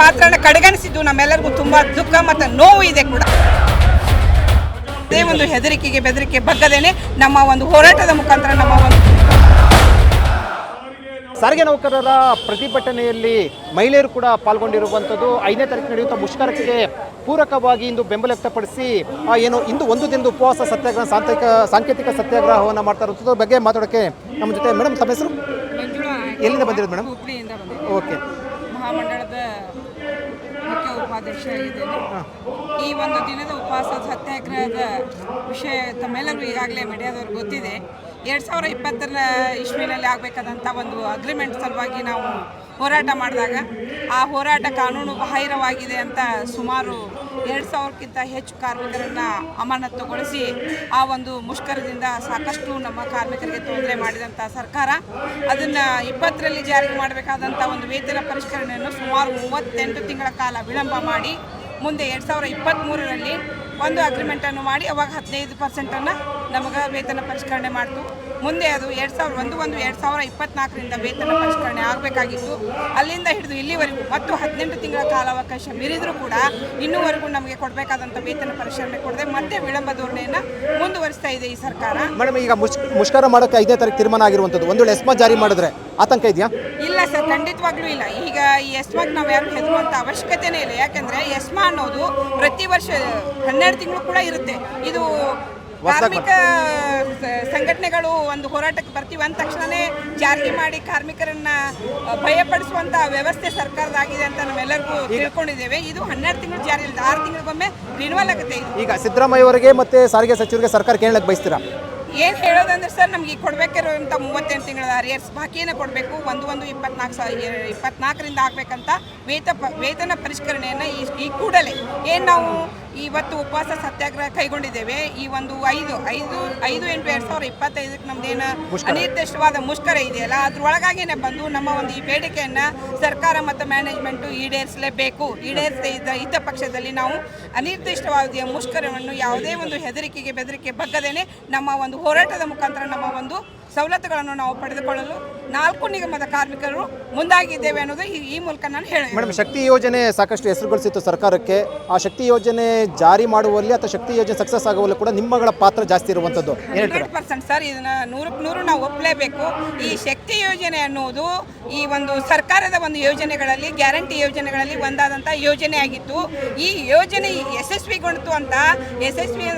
ಪಾತ್ರನ ಕಡೆಗಣಿಸಿದ್ದು ನಮ್ಮೆಲ್ಲರಿಗೂ ತುಂಬಾ ದುಃಖ ಮತ್ತು ನೋವು ಇದೆ ಕೂಡ. ಅದೇ ಒಂದು ಹೆದರಿಕೆಗೆ ಬೆದರಿಕೆ ಬಗ್ಗದೇನೆ ನಮ್ಮ ಒಂದು ಹೋರಾಟದ ಮುಖಾಂತರ ನಮ್ಮ ಒಂದು ಸಾರಿಗೆ ನೌಕರರ ಪ್ರತಿಭಟನೆಯಲ್ಲಿ ಮಹಿಳೆಯರು ಕೂಡ ಪಾಲ್ಗೊಂಡಿರುವಂಥದ್ದು. ಐದನೇ ತಾರೀಕು ನಡೆಯುವಂಥ ಮುಷ್ಕರಕ್ಕೆ ಪೂರಕವಾಗಿ ಇಂದು ಬೆಂಬಲ ವ್ಯಕ್ತಪಡಿಸಿ ಏನು, ಇಂದು ಒಂದು ದಿನದ ಉಪವಾಸ ಸತ್ಯಾಗ್ರಹ, ಸಾಂತೈಕ, ಸಾಂಕೇತಿಕ ಸತ್ಯಾಗ್ರಹವನ್ನು ಮಾಡ್ತಾ ಬಗ್ಗೆ ಮಾತಾಡೋಕ್ಕೆ ನಮ್ಮ ಜೊತೆ ಮೇಡಮ್ ತಮ್ಮ ಹೆಸರು? ಎಲ್ಲಿಂದ ಬಂದಿರೋದು ಮೇಡಮ್? ಹುಬ್ಳಿಯಿಂದ ಬಂದಿದೆ ಓಕೆ. ಮಹಾಮಂಡಳದ ಮುಖ್ಯ ಉಪಾಧ್ಯಕ್ಷ ಈ ಒಂದು ದಿನದ ಉಪವಾಸ ಸತ್ಯಾಗ್ರಹದ ವಿಷಯ ತಮ್ಮೆಲ್ಲರಿಗೂ ಈಗಾಗಲೇ ಮೀಡಿಯಾದವ್ರಿಗೆ ಗೊತ್ತಿದೆ. ಎರಡು ಸಾವಿರ ಇಪ್ಪತ್ತರ ಇಸ್ವಿನಲ್ಲಿ ಆಗಬೇಕಾದಂಥ ಒಂದು ಅಗ್ರಿಮೆಂಟ್ ಸಲುವಾಗಿ ನಾವು ಹೋರಾಟ ಮಾಡಿದಾಗ ಆ ಹೋರಾಟ ಕಾನೂನು ಬಾಹಿರವಾಗಿದೆ ಅಂತ ಸುಮಾರು ಎರಡು ಸಾವಿರಕ್ಕಿಂತ ಹೆಚ್ಚು ಕಾರ್ಮಿಕರನ್ನು ಅಮಾನತುಗೊಳಿಸಿ ಆ ಒಂದು ಮುಷ್ಕರದಿಂದ ಸಾಕಷ್ಟು ನಮ್ಮ ಕಾರ್ಮಿಕರಿಗೆ ತೊಂದರೆ ಮಾಡಿದಂಥ ಸರ್ಕಾರ. ಅದನ್ನು ಇಪ್ಪತ್ತರಲ್ಲಿ ಜಾರಿಗೆ ಮಾಡಬೇಕಾದಂಥ ಒಂದು ವೇತನ ಪರಿಷ್ಕರಣೆಯನ್ನು ಸುಮಾರು ಮೂವತ್ತೆಂಟು ತಿಂಗಳ ಕಾಲ ವಿಳಂಬ ಮಾಡಿ ಮುಂದೆ ಎರಡು ಸಾವಿರ ಇಪ್ಪತ್ತ್ಮೂರರಲ್ಲಿ ಒಂದು ಅಗ್ರಿಮೆಂಟನ್ನು ಮಾಡಿ ಅವಾಗ ಹದಿನೈದು ಪರ್ಸೆಂಟನ್ನು ನಮಗೆ ವೇತನ ಪರಿಷ್ಕರಣೆ ಮಾಡ್ತು. ಮುಂದೆ ಅದು ಎರಡು ಸಾವಿರ ಒಂದು ಒಂದು ಎರಡು ಸಾವಿರ ಇಪ್ಪತ್ನಾಲ್ಕರಿಂದ ವೇತನ ಪರಿಷ್ಕರಣೆ ಆಗಬೇಕಾಗಿತ್ತು. ಅಲ್ಲಿಂದ ಹಿಡಿದು ಇಲ್ಲಿವರೆಗೂ ಮತ್ತು ಹದಿನೆಂಟು ತಿಂಗಳ ಕಾಲಾವಕಾಶ ಮೀರಿದರೂ ಕೂಡ ಇನ್ನೂವರೆಗೂ ನಮಗೆ ಕೊಡಬೇಕಾದಂಥ ವೇತನ ಪರಿಷ್ಕರಣೆ ಕೊಡದೆ ಮತ್ತೆ ವಿಳಂಬ ಧೋರಣೆಯನ್ನು ಮುಂದುವರಿಸ್ತಾ ಇದೆ ಈ ಸರ್ಕಾರ. ಮೇಡಮ್ ಈಗ ಮುಷ್ ಮುಷ್ಕರ ಮಾಡೋಕ್ಕೆ ಐದನೇ ತಾರೀಕು ತೀರ್ಮಾನ ಆಗಿರುವಂಥದ್ದು ಒಂದು ವೇಳೆ ಎಸ್ಮಾ ಜಾರಿ ಮಾಡಿದ್ರೆ ಆತಂಕ ಇದೆಯಾ? ಇಲ್ಲ ಸರ್ ಖಂಡಿತವಾಗ್ಲೂ ಇಲ್ಲ. ಈಗ ಈ ಎಸ್ಮಾಗ್ ನಾವು ಯಾರು ಹೆದರುವಂಥ ಅವಶ್ಯಕತೆನೇ ಇಲ್ಲ. ಯಾಕಂದ್ರೆ ಎಸ್ಮಾ ಅನ್ನೋದು ಪ್ರತಿ ವರ್ಷ ಹನ್ನೆರಡು ತಿಂಗಳು ಕೂಡ ಇರುತ್ತೆ. ಇದು ಕಾರ್ಮಿಕ ಸಂಘಟನೆಗಳು ಒಂದು ಹೋರಾಟಕ್ಕೆ ಬರ್ತೀವಿ ಅಂದ ತಕ್ಷಣವೇ ಜಾತಿ ಮಾಡಿ ಕಾರ್ಮಿಕರನ್ನ ಭಯಪಡಿಸುವಂತ ವ್ಯವಸ್ಥೆ ಸರ್ಕಾರದಾಗಿದೆ ಅಂತ ನಾವೆಲ್ಲರಿಗೂ ತಿಳ್ಕೊಂಡಿದ್ದೇವೆ. ಇದು ಹನ್ನೆರಡು ತಿಂಗಳು ಜಾರಿ ಇಲ್ಲ ಆರು ತಿಂಗಳಿಗೊಮ್ಮೆ ರಿನ್ವಲ್ ಆಗುತ್ತೆ ಈಗ ಸಿದ್ದರಾಮಯ್ಯ ಅವರಿಗೆ ಮತ್ತು ಸಾರಿಗೆ ಸಚಿವರಿಗೆ ಸರ್ಕಾರ ಕೇಳಕ್ಕೆ ಬಯಸ್ತೀರಾ? ಏನು ಹೇಳೋದಂದ್ರೆ ಸರ್ ನಮ್ಗೆ ಈಗ ಕೊಡಬೇಕಿರುವಂಥ ಮೂವತ್ತೆಂಟು ತಿಂಗಳ ಅರಿಯರ್ಸ್ ಬಾಕಿಯನ್ನು ಕೊಡಬೇಕು. ಒಂದು ಒಂದು ಇಪ್ಪತ್ನಾಲ್ಕು ಸಾವಿರ ಇಪ್ಪತ್ನಾಲ್ಕರಿಂದ ಆಗ್ಬೇಕಂತ ವೇತ ವೇತನ ಪರಿಷ್ಕರಣೆಯನ್ನು ಈ ಈ ಕೂಡಲೇ. ಏನು ನಾವು ಇವತ್ತು ಉಪವಾಸ ಸತ್ಯಾಗ್ರಹ ಕೈಗೊಂಡಿದ್ದೇವೆ. ಈ ಒಂದು ಐದು ಐದು ಐದು ಎಂಟು ಎರಡು ಸಾವಿರ ಇಪ್ಪತ್ತೈದಕ್ಕೆ ನಮ್ದೇನು ಅನಿರ್ದಿಷ್ಟವಾದ ಮುಷ್ಕರ ಇದೆಯಲ್ಲ ಅದ್ರೊಳಗಾಗೇನೆ ಬಂದು ನಮ್ಮ ಒಂದು ಈ ಬೇಡಿಕೆಯನ್ನು ಸರ್ಕಾರ ಮತ್ತು ಮ್ಯಾನೇಜ್ಮೆಂಟು ಈಡೇರಿಸಲೇಬೇಕು. ಈಡೇರಿಸದೇ ಇದ್ದ ಇದ್ದ ಪಕ್ಷದಲ್ಲಿ ನಾವು ಅನಿರ್ದಿಷ್ಟವಾದ ಮುಷ್ಕರವನ್ನು ಯಾವುದೇ ಒಂದು ಹೆದರಿಕೆಗೆ ಬೆದರಿಕೆ ಬಗ್ಗದೇನೆ ನಮ್ಮ ಒಂದು ಹೋರಾಟದ ಮುಖಾಂತರ ನಮ್ಮ ಒಂದು ಸವಲತ್ತುಗಳನ್ನು ನಾವು ಪಡೆದುಕೊಳ್ಳಲು ನಾಲ್ಕು ನಿಗಮದ ಕಾರ್ಮಿಕರು ಮುಂದಾಗಿದ್ದೇವೆ ಅನ್ನೋದು ಈ- ಮೂಲಕ ನಾನು ಹೇಳಿ ಮೇಡಮ್ ಶಕ್ತಿ ಯೋಜನೆ ಸಾಕಷ್ಟು ಹೆಸರುಗಳಿಸಿತ್ತು ಸರ್ಕಾರಕ್ಕೆ. ಆ ಶಕ್ತಿ ಯೋಜನೆ ಜಾರಿ ಮಾಡುವಲ್ಲಿ ಅಥವಾ ಶಕ್ತಿ ಯೋಜನೆ ಸಕ್ಸಸ್ ಆಗುವಲ್ಲಿ ಕೂಡ ನಿಮ್ಮಗಳ ಪಾತ್ರ ಜಾಸ್ತಿ ಇರುವಂಥದ್ದು ಹಂಡ್ರೆಡ್ ಪರ್ಸೆಂಟ್ ಸರ್ ಇದನ್ನ ನೂರಕ್ಕೆ ನೂರು ನಾವು ಒಪ್ಪಲೇಬೇಕು ಈ ಶಕ್ತಿ ಯೋಜನೆ ಅನ್ನುವುದು ಈ ಒಂದು ಸರ್ಕಾರದ ಒಂದು ಯೋಜನೆಗಳಲ್ಲಿ ಗ್ಯಾರಂಟಿ ಯೋಜನೆಗಳಲ್ಲಿ ಒಂದಾದಂಥ ಯೋಜನೆ ಆಗಿತ್ತು. ಈ ಯೋಜನೆ ಯಶಸ್ವಿಗೊಂಡಿತು ಅಂತ ಯಶಸ್ವಿ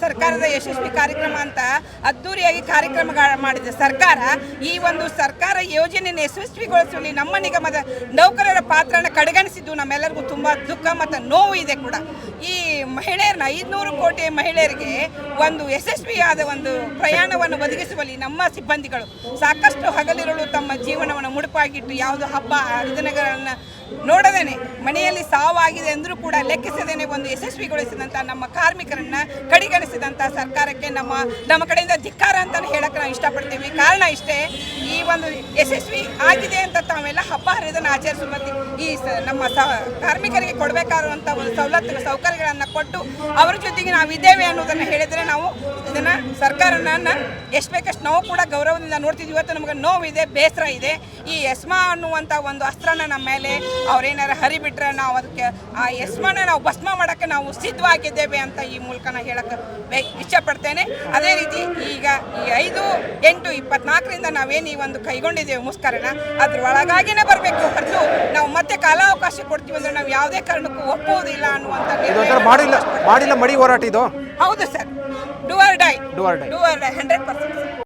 ಸರ್ಕಾರದ ಯಶಸ್ವಿ ಕಾರ್ಯಕ್ರಮ ಅಂತ ಅದ್ದೂರಿಯಾಗಿ ಕಾರ್ಯಕ್ರಮ ಮಾಡಿದ ಸರ್ಕಾರ ಈ ಒಂದು ಸರ್ಕಾರ ಯೋಜನೆಯನ್ನು ಯಶಸ್ವಿಗೊಳಿಸುವಲ್ಲಿ ನಮ್ಮ ನಿಗಮದ ನೌಕರರ ಪಾತ್ರನ ಕಡೆಗಣಿಸಿದ್ದು ನಮ್ಮೆಲ್ಲರಿಗೂ ತುಂಬ ದುಃಖ ಮತ್ತು ನೋವು ಇದೆ ಕೂಡ. ಈ ಮಹಿಳೆಯರನ್ನ ಐದುನೂರು ಕೋಟಿ ಮಹಿಳೆಯರಿಗೆ ಒಂದು ಯಶಸ್ವಿಯಾದ ಒಂದು ಪ್ರಯಾಣವನ್ನು ಒದಗಿಸುವಲ್ಲಿ ನಮ್ಮ ಸಿಬ್ಬಂದಿಗಳು ಸಾಕಷ್ಟು ಹಗಲಿರುಳು ತಮ್ಮ ಜೀವನವನ್ನು ಮುಡುಪಾಗಿಟ್ಟು, ಯಾವುದು ಹಬ್ಬ, ಹರಿದಿನಗಳನ್ನು ನೋಡದೇನೆ. ಮನೆಯಲ್ಲಿ ಸಾವಾಗಿದೆ ಅಂದರೂ ಕೂಡ ಲೆಕ್ಕಿಸದೇನೆ ಒಂದು ಯಶಸ್ವಿಗೊಳಿಸಿದಂಥ ನಮ್ಮ ಕಾರ್ಮಿಕರನ್ನ ಕಡೆಗಣಿಸಿದಂಥ ಸರ್ಕಾರಕ್ಕೆ ನಮ್ಮ ನಮ್ಮ ಕಡೆಯಿಂದ ಧಿಕ್ಕಾರ ಅಂತಲೇ ಹೇಳಕ್ಕೆ ನಾವು ಇಷ್ಟಪಡ್ತೀವಿ. ಕಾರಣ ಇಷ್ಟೇ, ಈ ಒಂದು ಯಶಸ್ವಿ ಆಗಿದೆ ಅಂತ ತಾವೆಲ್ಲ ಹಬ್ಬ ಹರಿದನ್ನು ಆಚರಿಸುವ ಈ ನಮ್ಮ ಸ ಕಾರ್ಮಿಕರಿಗೆ ಕೊಡಬೇಕಾದಂಥ ಒಂದು ಸವಲತ್ತು, ಸೌಕರ್ಯಗಳನ್ನು ಕೊಟ್ಟು ಅವರ ಜೊತೆಗೆ ನಾವು ಇದ್ದೇವೆ ಅನ್ನೋದನ್ನು ಹೇಳಿದರೆ ನಾವು ಇದನ್ನು ಸರ್ಕಾರನ ಎಷ್ಟು ಬೇಕಷ್ಟು ನಾವು ಕೂಡ ಗೌರವದಿಂದ ನೋಡ್ತಿದ್ವಿ. ಇವತ್ತು ನಮಗೆ ನೋವಿದೆ, ಬೇಸರ ಇದೆ. ಈ ಎಸ್ಮಾ ಅನ್ನುವಂಥ ಒಂದು ಅಸ್ತ್ರನ ನಮ್ಮ ಮೇಲೆ ಅವ್ರೇನಾರ ಹರಿಬಿಟ್ರೆ ನಾವು ಅದಕ್ಕೆ ಆ ಯಸ್ಮನ ನಾವು ಭಸ್ಮ ಮಾಡೋಕ್ಕೆ ನಾವು ಸಿದ್ಧವಾಗಿದ್ದೇವೆ ಅಂತ ಈ ಮೂಲಕ ನಾನು ಹೇಳಕ್ಕೆ ಬೇ ಇಷ್ಟಪಡ್ತೇನೆ. ಅದೇ ರೀತಿ ಈಗ ಈ ಐದು ಎಂಟು ಇಪ್ಪತ್ನಾಲ್ಕರಿಂದ ನಾವೇನು ಈ ಒಂದು ಕೈಗೊಂಡಿದ್ದೇವೆ ಮುಸ್ಕರನ ಅದ್ರ ಒಳಗಾಗಿನೇ ಬರಬೇಕು. ಹೊರತು ನಾವು ಮತ್ತೆ ಕಾಲಾವಕಾಶ ಕೊಡ್ತೀವಿ ಅಂದ್ರೆ ನಾವು ಯಾವುದೇ ಕಾರಣಕ್ಕೂ ಒಪ್ಪುವುದಿಲ್ಲ ಅನ್ನುವಂಥ ಮಾಡಿಲ್ಲ ಮಾಡಿಲ್ಲ ಮಡಿ ಹೋರಾಟ ಇದು. ಹೌದು sir. Do or die do or die do or die hundred percent